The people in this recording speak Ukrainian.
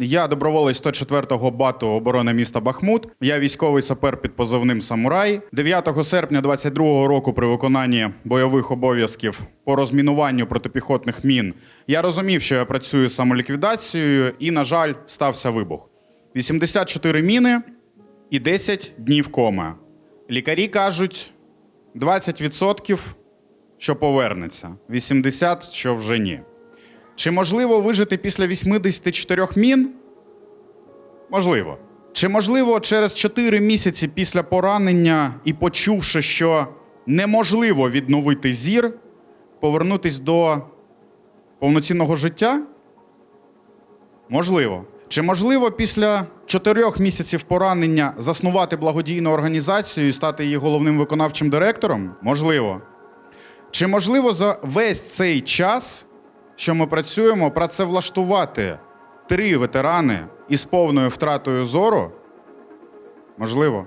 Я доброволець 104-го бату оборони міста Бахмут. Я військовий сапер під позивним Самурай. 9 серпня 22-го року при виконанні бойових обов'язків по розмінуванню протипіхотних мін я розумів, що я працюю самоліквідацією, і, на жаль, стався вибух. 84 міни і 10 днів коми. Лікарі кажуть 20%, що повернеться, 80%, що вже ні. Чи можливо вижити після 84 мін? Можливо. Чи можливо через 4 місяці після поранення і почувши, що неможливо відновити зір, повернутись до повноцінного життя? Можливо. Чи можливо після 4 місяців поранення заснувати благодійну організацію і стати її головним виконавчим директором? Можливо. Чи можливо за весь цей час, що ми працюємо, працевлаштувати три ветерани із повною втратою зору? Можливо.